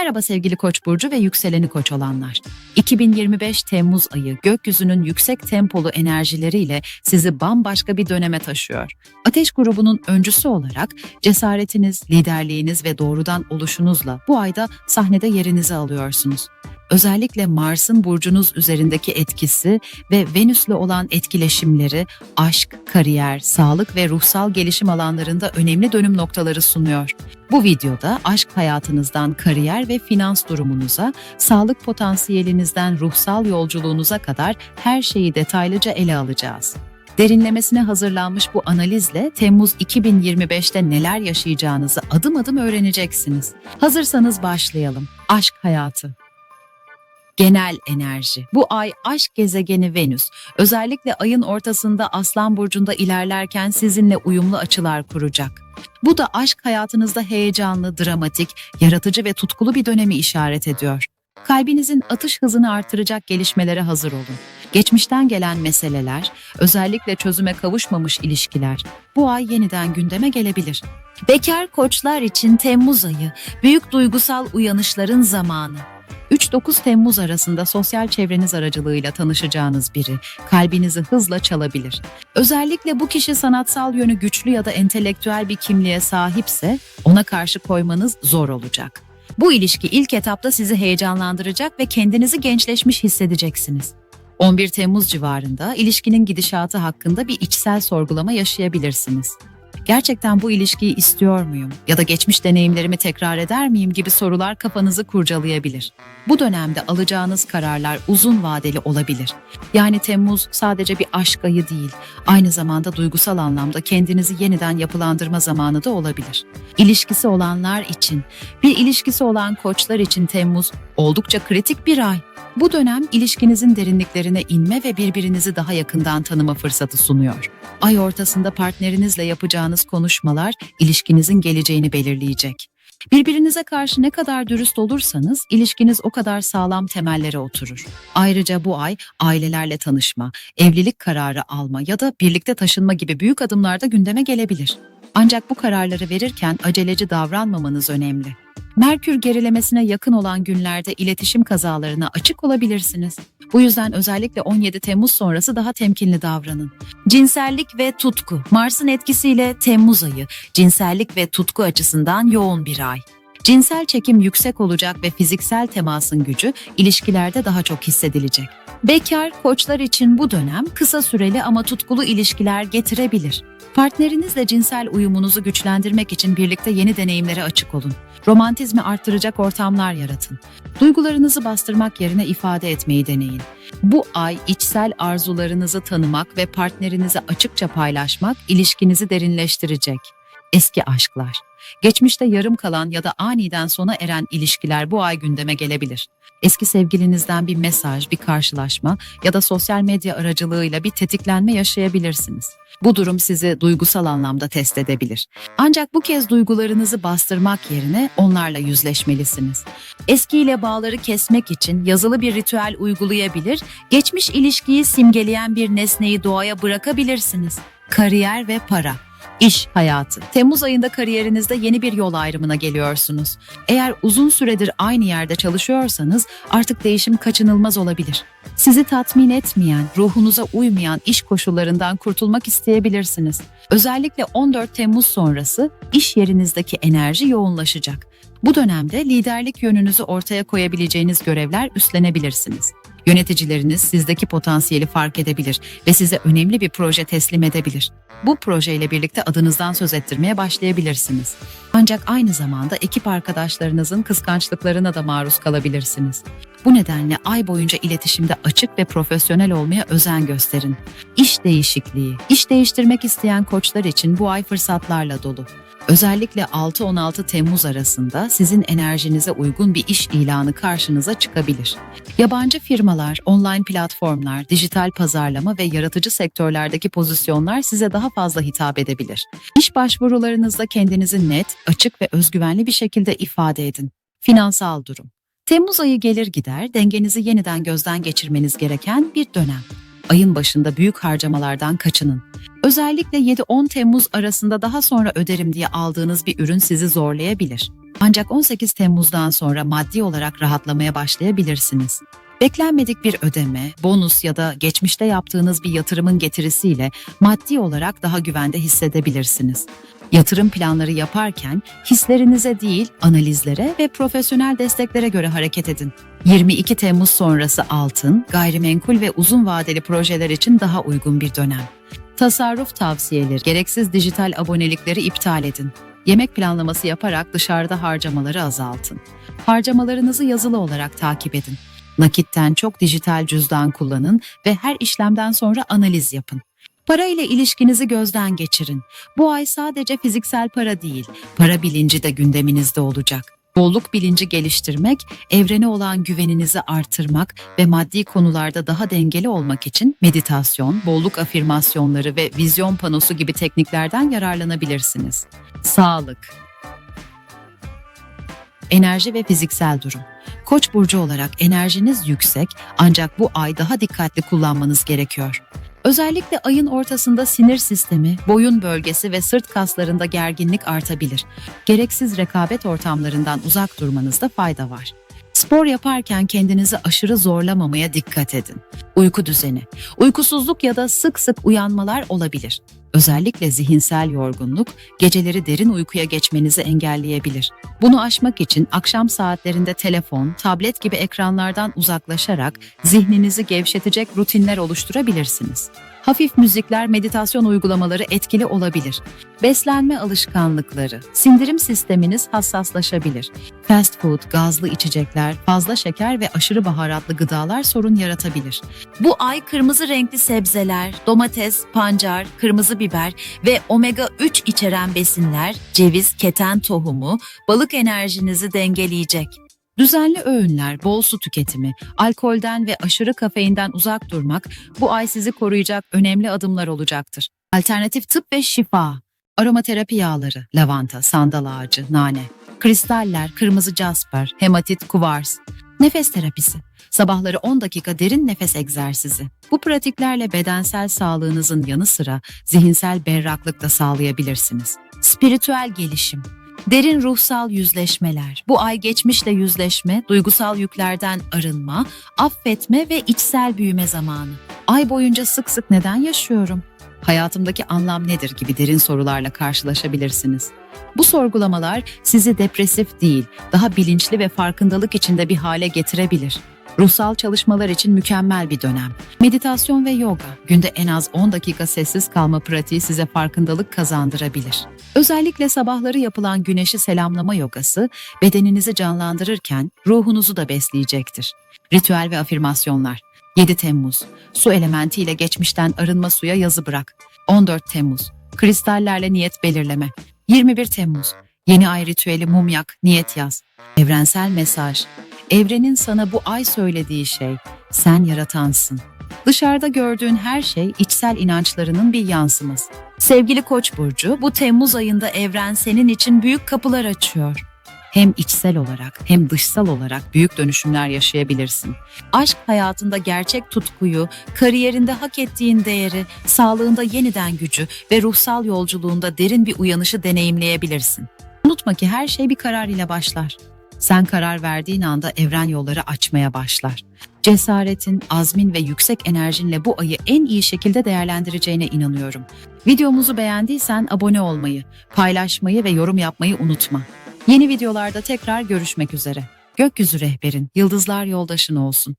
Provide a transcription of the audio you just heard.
Merhaba sevgili Koç burcu ve yükseleni Koç olanlar. 2025 Temmuz ayı gökyüzünün yüksek tempolu enerjileriyle sizi bambaşka bir döneme taşıyor. Ateş grubunun öncüsü olarak cesaretiniz, liderliğiniz ve doğrudan oluşunuzla bu ayda sahnede yerinizi alıyorsunuz. Özellikle Mars'ın burcunuz üzerindeki etkisi ve Venüs'le olan etkileşimleri aşk, kariyer, sağlık ve ruhsal gelişim alanlarında önemli dönüm noktaları sunuyor. Bu videoda aşk hayatınızdan kariyer ve finans durumunuza, sağlık potansiyelinizden ruhsal yolculuğunuza kadar her şeyi detaylıca ele alacağız. Derinlemesine hazırlanmış bu analizle Temmuz 2025'te neler yaşayacağınızı adım adım öğreneceksiniz. Hazırsanız başlayalım. Aşk hayatı. Genel enerji. Bu ay aşk gezegeni Venüs, özellikle ayın ortasında Aslan Burcu'nda ilerlerken sizinle uyumlu açılar kuracak. Bu da aşk hayatınızda heyecanlı, dramatik, yaratıcı ve tutkulu bir dönemi işaret ediyor. Kalbinizin atış hızını artıracak gelişmelere hazır olun. Geçmişten gelen meseleler, özellikle çözüme kavuşmamış ilişkiler bu ay yeniden gündeme gelebilir. Bekar koçlar için Temmuz ayı büyük duygusal uyanışların zamanı. 3-9 Temmuz arasında sosyal çevreniz aracılığıyla tanışacağınız biri kalbinizi hızla çalabilir. Özellikle bu kişi sanatsal yönü güçlü ya da entelektüel bir kimliğe sahipse ona karşı koymanız zor olacak. Bu ilişki ilk etapta sizi heyecanlandıracak ve kendinizi gençleşmiş hissedeceksiniz. 11 Temmuz civarında ilişkinin gidişatı hakkında bir içsel sorgulama yaşayabilirsiniz. Gerçekten bu ilişkiyi istiyor muyum ya da geçmiş deneyimlerimi tekrar eder miyim gibi sorular kafanızı kurcalayabilir. Bu dönemde alacağınız kararlar uzun vadeli olabilir. Yani Temmuz sadece bir aşk ayı değil, aynı zamanda duygusal anlamda kendinizi yeniden yapılandırma zamanı da olabilir. İlişkisi olanlar için, bir ilişkisi olan koçlar için Temmuz oldukça kritik bir ay. Bu dönem ilişkinizin derinliklerine inme ve birbirinizi daha yakından tanıma fırsatı sunuyor. Ay ortasında partnerinizle yapacağınız konuşmalar ilişkinizin geleceğini belirleyecek. Birbirinize karşı ne kadar dürüst olursanız ilişkiniz o kadar sağlam temellere oturur. Ayrıca bu ay ailelerle tanışma, evlilik kararı alma ya da birlikte taşınma gibi büyük adımlar da gündeme gelebilir. Ancak bu kararları verirken aceleci davranmamanız önemli. Merkür gerilemesine yakın olan günlerde iletişim kazalarına açık olabilirsiniz. Bu yüzden özellikle 17 Temmuz sonrası daha temkinli davranın. Cinsellik ve tutku. Mars'ın etkisiyle Temmuz ayı cinsellik ve tutku açısından yoğun bir ay. Cinsel çekim yüksek olacak ve fiziksel temasın gücü ilişkilerde daha çok hissedilecek. Bekar koçlar için bu dönem kısa süreli ama tutkulu ilişkiler getirebilir. Partnerinizle cinsel uyumunuzu güçlendirmek için birlikte yeni deneyimlere açık olun. Romantizmi arttıracak ortamlar yaratın. Duygularınızı bastırmak yerine ifade etmeyi deneyin. Bu ay içsel arzularınızı tanımak ve partnerinize açıkça paylaşmak ilişkinizi derinleştirecek. Eski aşklar. Geçmişte yarım kalan ya da aniden sona eren ilişkiler bu ay gündeme gelebilir. Eski sevgilinizden bir mesaj, bir karşılaşma ya da sosyal medya aracılığıyla bir tetiklenme yaşayabilirsiniz. Bu durum sizi duygusal anlamda test edebilir. Ancak bu kez duygularınızı bastırmak yerine onlarla yüzleşmelisiniz. Eskiyle bağları kesmek için yazılı bir ritüel uygulayabilir, geçmiş ilişkiyi simgeleyen bir nesneyi doğaya bırakabilirsiniz. Kariyer ve para. İş hayatı. Temmuz ayında kariyerinizde yeni bir yol ayrımına geliyorsunuz. Eğer uzun süredir aynı yerde çalışıyorsanız artık değişim kaçınılmaz olabilir. Sizi tatmin etmeyen, ruhunuza uymayan iş koşullarından kurtulmak isteyebilirsiniz. Özellikle 14 Temmuz sonrası iş yerinizdeki enerji yoğunlaşacak. Bu dönemde liderlik yönünüzü ortaya koyabileceğiniz görevler üstlenebilirsiniz. Yöneticileriniz sizdeki potansiyeli fark edebilir ve size önemli bir proje teslim edebilir. Bu projeyle birlikte adınızdan söz ettirmeye başlayabilirsiniz. Ancak aynı zamanda ekip arkadaşlarınızın kıskançlıklarına da maruz kalabilirsiniz. Bu nedenle ay boyunca iletişimde açık ve profesyonel olmaya özen gösterin. İş değişikliği, iş değiştirmek isteyen koçlar için bu ay fırsatlarla dolu. Özellikle 6-16 Temmuz arasında sizin enerjinize uygun bir iş ilanı karşınıza çıkabilir. Yabancı firmalar, online platformlar, dijital pazarlama ve yaratıcı sektörlerdeki pozisyonlar size daha fazla hitap edebilir. İş başvurularınızda kendinizi net, açık ve özgüvenli bir şekilde ifade edin. Finansal durum. Temmuz ayı gelir gider dengenizi yeniden gözden geçirmeniz gereken bir dönem. Ayın başında büyük harcamalardan kaçının. Özellikle 7-10 Temmuz arasında daha sonra öderim diye aldığınız bir ürün sizi zorlayabilir. Ancak 18 Temmuz'dan sonra maddi olarak rahatlamaya başlayabilirsiniz. Beklenmedik bir ödeme, bonus ya da geçmişte yaptığınız bir yatırımın getirisiyle maddi olarak daha güvende hissedebilirsiniz. Yatırım planları yaparken hislerinize değil, analizlere ve profesyonel desteklere göre hareket edin. 22 Temmuz sonrası altın, gayrimenkul ve uzun vadeli projeler için daha uygun bir dönem. Tasarruf tavsiyeleri, gereksiz dijital abonelikleri iptal edin. Yemek planlaması yaparak dışarıda harcamaları azaltın. Harcamalarınızı yazılı olarak takip edin. Nakitten çok dijital cüzdan kullanın ve her işlemden sonra analiz yapın. Para ile ilişkinizi gözden geçirin. Bu ay sadece fiziksel para değil, para bilinci de gündeminizde olacak. Bolluk bilinci geliştirmek, evrene olan güveninizi artırmak ve maddi konularda daha dengeli olmak için meditasyon, bolluk afirmasyonları ve vizyon panosu gibi tekniklerden yararlanabilirsiniz. Sağlık Enerji ve fiziksel durum. Koç burcu olarak enerjiniz yüksek ancak bu ay daha dikkatli kullanmanız gerekiyor. Özellikle ayın ortasında sinir sistemi, boyun bölgesi ve sırt kaslarında gerginlik artabilir. Gereksiz rekabet ortamlarından uzak durmanızda fayda var. Spor yaparken kendinizi aşırı zorlamamaya dikkat edin. Uyku düzeni. Uykusuzluk ya da sık sık uyanmalar olabilir. Özellikle zihinsel yorgunluk geceleri derin uykuya geçmenizi engelleyebilir. Bunu aşmak için akşam saatlerinde telefon, tablet gibi ekranlardan uzaklaşarak zihninizi gevşetecek rutinler oluşturabilirsiniz. Hafif müzikler, meditasyon uygulamaları etkili olabilir. Beslenme alışkanlıkları, sindirim sisteminiz hassaslaşabilir. Fast food, gazlı içecekler, fazla şeker ve aşırı baharatlı gıdalar sorun yaratabilir. Bu ay kırmızı renkli sebzeler, domates, pancar, kırmızı biber ve omega 3 içeren besinler, ceviz, keten tohumu, balık enerjinizi dengeleyecek. Düzenli öğünler, bol su tüketimi, alkolden ve aşırı kafeinden uzak durmak bu ay sizi koruyacak önemli adımlar olacaktır. Alternatif tıp ve şifa, aromaterapi yağları, lavanta, sandal ağacı, nane, kristaller, kırmızı jasper, hematit, kuvars, nefes terapisi, sabahları 10 dakika derin nefes egzersizi. Bu pratiklerle bedensel sağlığınızın yanı sıra zihinsel berraklık da sağlayabilirsiniz. Spiritüel gelişim, Derin ruhsal yüzleşmeler. Bu ay geçmişle yüzleşme, duygusal yüklerden arınma, affetme ve içsel büyüme zamanı. Ay boyunca sık sık neden yaşıyorum? Hayatımdaki anlam nedir gibi derin sorularla karşılaşabilirsiniz. Bu sorgulamalar sizi depresif değil, daha bilinçli ve farkındalık içinde bir hale getirebilir. Ruhsal çalışmalar için mükemmel bir dönem. Meditasyon ve yoga, günde en az 10 dakika sessiz kalma pratiği size farkındalık kazandırabilir. Özellikle sabahları yapılan güneşi selamlama yogası bedeninizi canlandırırken ruhunuzu da besleyecektir. Ritüel ve afirmasyonlar. 7 Temmuz. Su elementiyle geçmişten arınma suya yazı bırak. 14 Temmuz. Kristallerle niyet belirleme. 21 Temmuz. Yeni ay ritüeli mum yak, niyet yaz. Evrensel mesaj. Evrenin sana bu ay söylediği şey, sen yaratansın. Dışarıda gördüğün her şey içsel inançlarının bir yansıması. Sevgili Koç burcu, bu Temmuz ayında evren senin için büyük kapılar açıyor. Hem içsel olarak hem dışsal olarak büyük dönüşümler yaşayabilirsin. Aşk hayatında gerçek tutkuyu, kariyerinde hak ettiğin değeri, sağlığında yeniden gücü ve ruhsal yolculuğunda derin bir uyanışı deneyimleyebilirsin. Unutma ki her şey bir karar ile başlar. Sen karar verdiğin anda evren yolları açmaya başlar. Cesaretin, azmin ve yüksek enerjinle bu ayı en iyi şekilde değerlendireceğine inanıyorum. Videomuzu beğendiysen abone olmayı, paylaşmayı ve yorum yapmayı unutma. Yeni videolarda tekrar görüşmek üzere. Gökyüzü rehberin, yıldızlar yoldaşın olsun.